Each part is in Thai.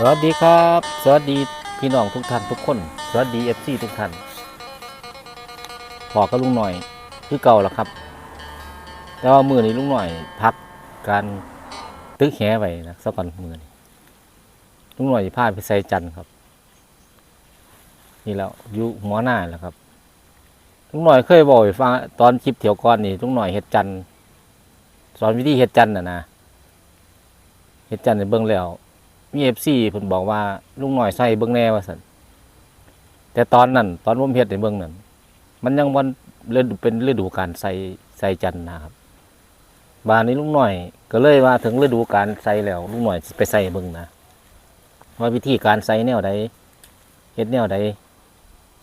สวัสดีครับ สวัสดีพี่น้องทุกท่านทุกคน สวัสดีเอฟซีทุกท่านพอกับลุงหน่อยคือเก่าแล้วครับ แต่ว่ามือนี้ลุงหน่อยพักการตึกแหไว้นะสักก่อนมือนี้ลุงหน่อยพาไปใส่จันทร์ครับ นี่แล้วอยู่หัวหน้าแล้วครับลุงหน่อยเคยบอกฟังตอนคลิปเถียวก่อนนี่ลุงหน่อยเฮ็ดจันทร์สอนวิธีเฮ็ดจันทร์น่ะนะเฮ็ดจันทร์ในเบื้องแล้ว มีเอฟซีเพิ่นบอกว่าลุงหน่อยใส่เบิ่งแน่ว่าซั่นแต่ตอนนั้น ตอนผมเฮ็ดในเบิ่งนั้น มันยังวันเฤดูเป็นฤดูการใส่ใส่จันนะครับบานนี้ลุงหน่อย ก็เลยว่าถึงฤดูการใส่แล้วลุงหน่อยไปใส่เบิ่งนะว่าวิธีการใส่แนวใดเฮ็ดแนวใด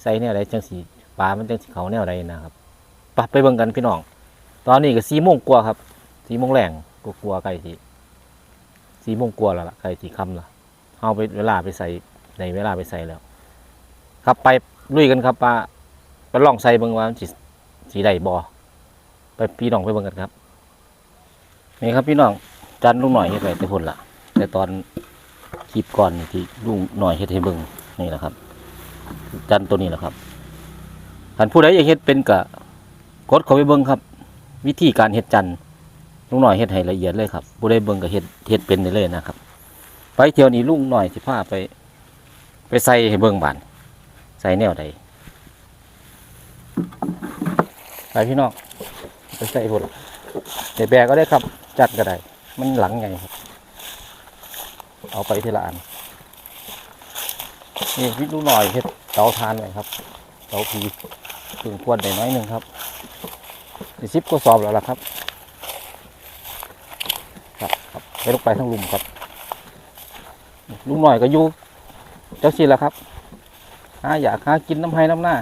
ใส่แนวใดจังสิปลามันจังสิเขาแนวใดนะครับไปไปเบิ่งกันพี่น้อง ตอนนี้ก็4โมงกว่าครับ4โมงแรงกลัวาๆใกล้สิ สีโมงกลัวาแล้วล่ะใครสีคำล่ะเอาไปเวลาไปใส่ในเวลาไปใส่แล้ว ครับไปลุยกันครับปลาไปลองใส่เบิ่งว่าสีสีใดบอไปพี่น้องไปเบิ่งกันครับนี่ครับพี่น้องจันลุงหน่อยเฮ็ดไปแต่พุ่นละแต่ตอนคลิปก่อนนี่ที่ลุงหน่อยเฮ็ดให้เบิ่งนี่แหละครับ จันตัวนี้แหละครับท่านผู้ใดอยากเฮ็ดเป็นกะกดเข้าไปเบิ่งครับ วิธีการเฮ็ดจัน ลุงหน่อยเฮ็ดให้ละเอียดเลยครับผู้ได้เบิ่งก็เฮ็ดเฮ็ดเป็นได้เลยนะครับ ไปเที่ยวนี้ลุงหน่อยสิพาไป ไปใส่ให้เบิ่งบานใส่แนวใดไปพี่น้องไปใส่พุ่นเดี๋ยวแบกก็ได้ครับ จัดก็ได้ มันหลังไงครับ เอาไปทีละอันนี่พี่ลุงหน่อยเฮ็ดเตาทานไว้ครับเตาพีถึงควรได้น้อยหนึ่งครับสิบก็สอบแล้วล่ะครับครับไป ลงไปทั้งลุมครับ ลุงหน่อยก็อยู่เจ้าสิแหละครับหาอยากหากินน้ำไห้น้ำหน้า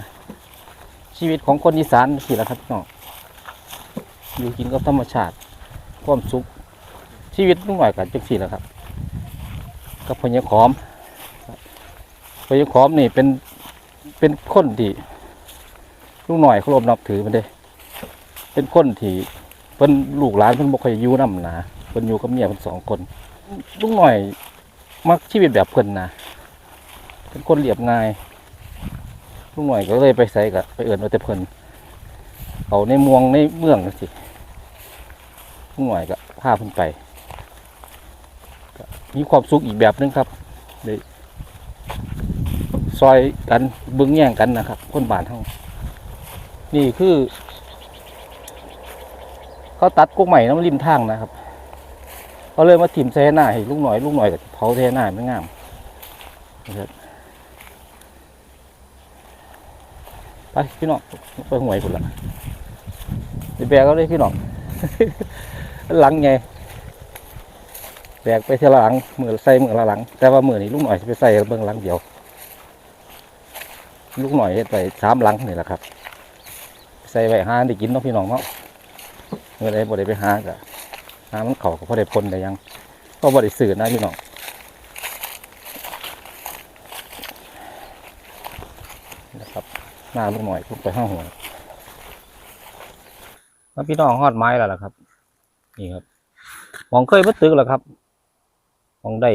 ชีวิตของคนอีสานสิแหละครับพี่น้องอยู่กินกับธรรมชาติความสุขชีวิตลุงหน่อยกันจังสิแหละครับกับพญขอมพญขอมนี่เป็นเป็นคนที่ลุงหน่อยเคารพนับถือมันเด้เป็นคนที่เพิ่นลูกหลานเพิ่นบ่ค่อยอยู่นำหนะ เพิ่นอยู่กับเมียเพิ่นสองคนลุงหน่อยมักชีวิตแบบเพิ่นนะเป็นคนเรียบง่ายลุงหน่อยก็เลยไปใส่กับไปเอื่นเอาแต่เพิ่นเขาในมืองในเมืองจังซี่ลุงหน่อยก็พาเพิ่นไปมีความสุขอีกแบบหนึงครับได้ซอยกันเบึงแย่งกันนะครับ คนบ้านเฮานี่คือ เขาตัดกุ้งใหม่น้ำริมทางนะครับ เขาเลยมาถิ่มแซ่หน้าให้ลูกหน่อยลูกหน่อยกับเผาแซ่หน้าไม่งามนะครับไปพี่น้องไปหวยพุ่นละเดี๋ยวแบกเอาเลยพี่น้องหลังไงแบกไปเท่าหลังมือใส่มือละหลัง แต่ว่ามือนี้ลูกหน่อยจะไปใส่เบื้องหลังเดียว ลูกหน่อยไปสามหลังนี่แหละครับ ใส่ไว้ห้าได้กินเนาะพี่น้องเนาะเมื่อไรบ่ได้ไปหากะหามันเขาก็พอได้พลได้ยังก็บ่ได้สื่อนะพี่น้องนะครับหน้าลูกหน่อยลงไปห้าหัวแล้วพี่น้องหอดไม้แล้วล่ะครับ นี่ครับมองเคยมาตึกแล้วครับมองได้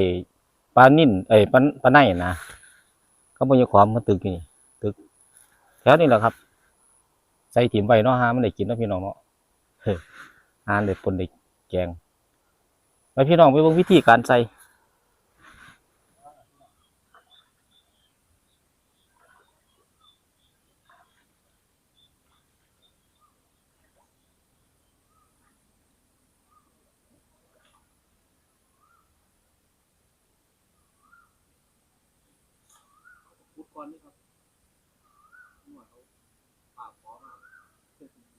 ปลานิ่นเอ้ยปลาปลาไนนะก็บ่ยความมาตึกนี่ตึกแถวนี้แหละครับใส่ถิ่มไว้เนาะฮะมันได้กินนะพี่น้องเนาะหานเด็ดปนเด็ก แกงแล้พี่น้องไปวงวิธีการใส่ก่อนนี่ครับหน่วยเขาปากขอมาก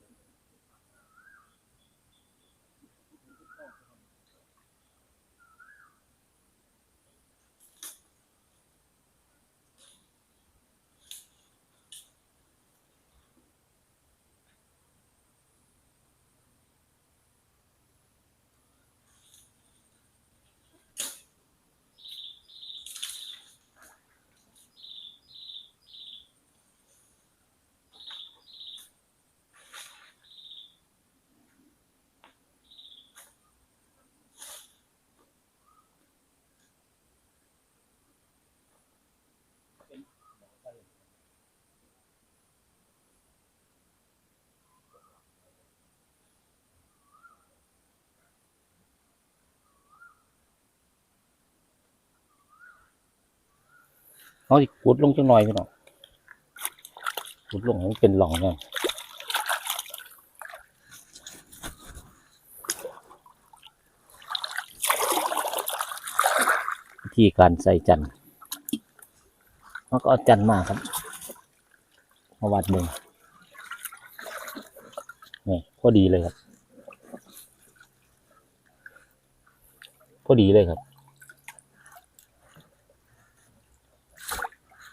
เขาดลงจังหน่อยพี่น้องขุดลงให้มันเป็นหล่องเนี่ยวิธีการใส่จันทร์เขาก็เอาจันทร์มาครับ มาวัดเบิ่งนี่พอดีเลยครับ พอดีเลยครับ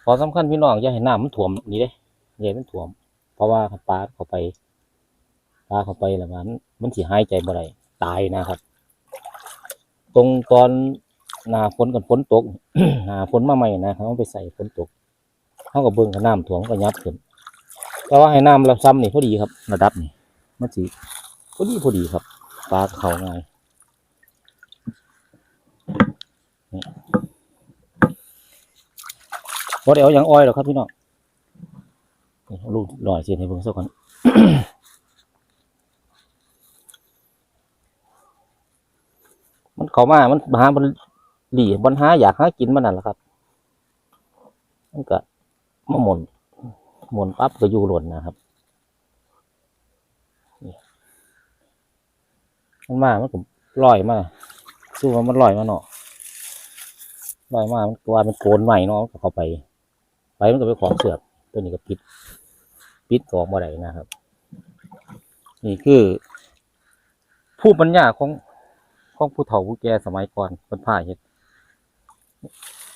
พอสำคัญพี่น้องอย่าให้น้ำมันท่วมนี่เด้อย่าให้มันท่วม เพราะว่าปลาเข้าไปปลาเข้าไปแล้วมันมันสิหายใจบ่ได้ตายนะครับ ตรงตอนหนาฝนกับฝนตกหนาฝนมาใหม่นะเขาเอาไปใส่ฝนตกเขากับเบิ่งกับน้ำท่วมก็ยับขึ้นแต่ว่าให้น้ำระซ้ำนี่พอดีครับ ระดับนี่มันสิพอดีพอดีครับปลาเขาง่าย บ่ได้เอาอย่างอ้อยหรอกครับพี่น้องลูกลอยเสียให้เบิ่งสักก่อนมันเข้ามา มันหามันหลีมันหาอยากหากินมันนั่นแหละครับ มันก็มาหมุนหมุนปั๊บก็อยู่หล่นนะครับมันมา มันก็ลอยมาสู้มันลอยมาเนาะลอยมา มันก็ว่าเป็นโกนใหม่เนาะมันก็เข้าไป ไปมันก็ไปของเสือกตัวนี้ก็ปิด ปิดกออกมาได้นะครับ นี่คือ ผู้ปัญญาของของผู้เฒ่าผู้แก่สมัยก่อนเป็นผ้าเฮ็ด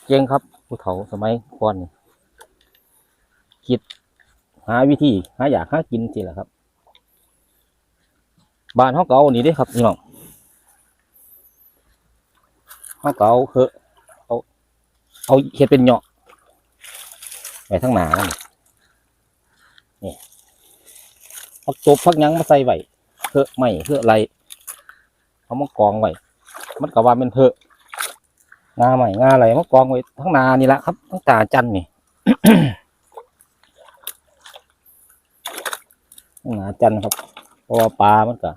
เก่งครับ ผู้เฒ่าสมัยก่อนคิดหาวิธีหาอยากหากินสิแหละครับบ้านเขาเก่านี่เด้ครับพี่น้องเขาเก่าคือเอาเห็ดเป็นเหยาะ ไว้ทั้งหนามันนี่เอาจบพักยังมาใส่ไว้เพื่อไม่เพื่ออะไรเอามากองไว้มันก็ว่าเป็นเถอะงาใหม่งาอะไรมากองไว้ทั้งนานี่แหละครับทั้งตาจันนี่ทั้งนาจันครับเพราะว่าปลามันก็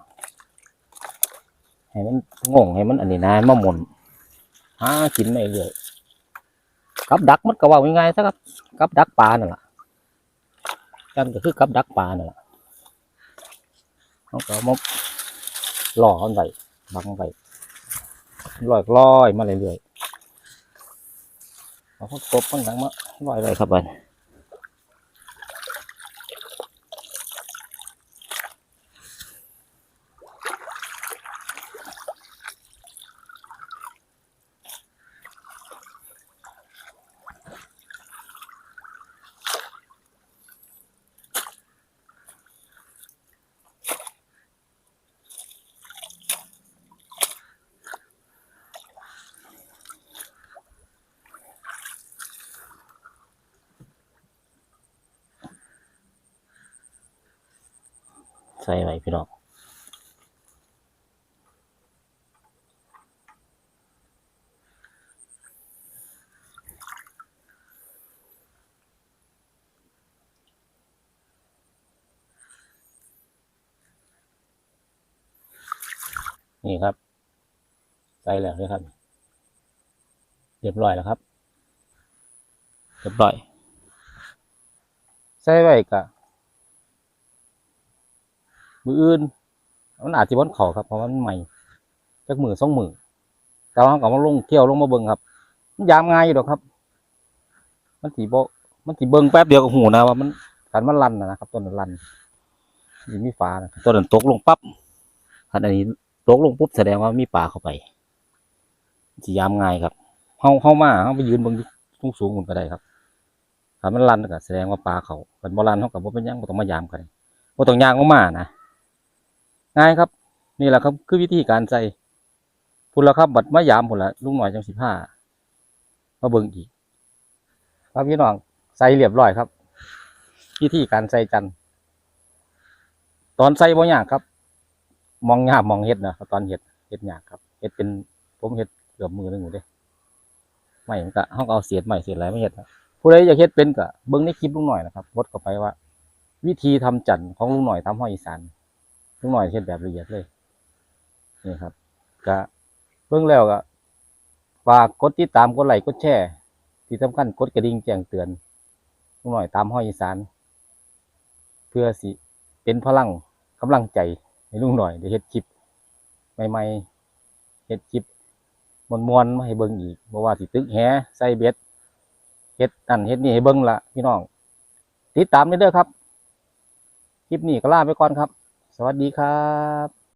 ให้มันงงให้มันอันนี้นานมาหมุนหากินไม่เรื่อย กับดักมันก็ว่าง่ายๆซะครับกับดักปลานั่นแหละกันก็คือกับดักปลานั่นแหละเขาก็เอาหล่อมันไปบังไปลอยลอยมาเรื่อยๆเอาพวกตบมันหลังมาลอยเลยครับบัน ใส่ไว้พี่น้องนี่ครับ ใส่แล้วเลยครับ เรียบร้อยแล้วครับ เรียบร้อย ใส่ไว้กะ มืออื่น มันอาจจะวันเขาครับเพราะมันใหม่จักมือสองมือแต่ว่าเขาก็มาลงเที่ยวลงมาเบิ่งครับ มันยามง่ายอยู่ดอกครับ มันสีโบมันสีเบิ่งแป๊บเดียวก็หูนะว่ามันการมันรันนะครับต้นนั้นรันมีมีฟ้านะต้นนั้นตกลงปั๊บอันนี้ตกลงปุ๊บแสดงว่ามีปลาเข้าไปสียามง่ายครับเฮาเฮามาเฮาไปยืนเบิ่งสูงสูงๆมันก็ได้ครับถ้ามันรันก็แสดงว่าปลาเขาเป็นบ่รันเฮากับบ่เป็นยังบ่ต้องมายามกันบ่ต้องย่างออกมานะ ง่ายครับ นี่แหละครับคือวิธีการใส่พุ่นละครับ บัดมายามพุ่นละลุงหน่อยจังสิบห้ามาเบิ่งอีก ครับพี่น้องใส่เรียบร้อยครับ วิธีการใส่จันทร์ตอนใส่บ่ยากครับ มองยากมองเฮ็ดนะตอนเฮ็ดเฮ็ดยากครับเฮ็ดเป็นผมเฮ็ดเกือบมือหนึงอยู่เด้ไม่มันก็เฮาก็เอาเศษใหม่เศษอะไรมาเฮ็ดครับผู้ใดอยากเฮ็ดเป็นก็เบิ่งในคลิปลุงหน่อยนะครับบดเข้าไปว่า วิธีทำจันทร์ของลุงหน่อยทำห้อยอีสาน ลุงหน่อยเฮ็ดแบบละเอียดเลย นี่ครับก็เบิ่งแล้วก็ฝากกดติดตามกดไลค์กดแชร์ที่สำคัญกดกระดิ่งแจ้งเตือนลุงหน่อยตามห้อยอีสาน เพื่อสิเป็นพลังกำลังใจให้ลุงหน่อยได้เฮ็ดคลิปใหม่ๆเฮ็ดคลิปมวนๆมาให้เบิ่งอีกบ่ว่าสิตึกแหใส่เบ็ดเฮ็ดนั่นเฮ็ดนี่ให้เบิ่งละพี่น้อง ติดตามได้เด้อครับ คลิปนี้ก็ลาไปก่อนครับ สวัสดีครับ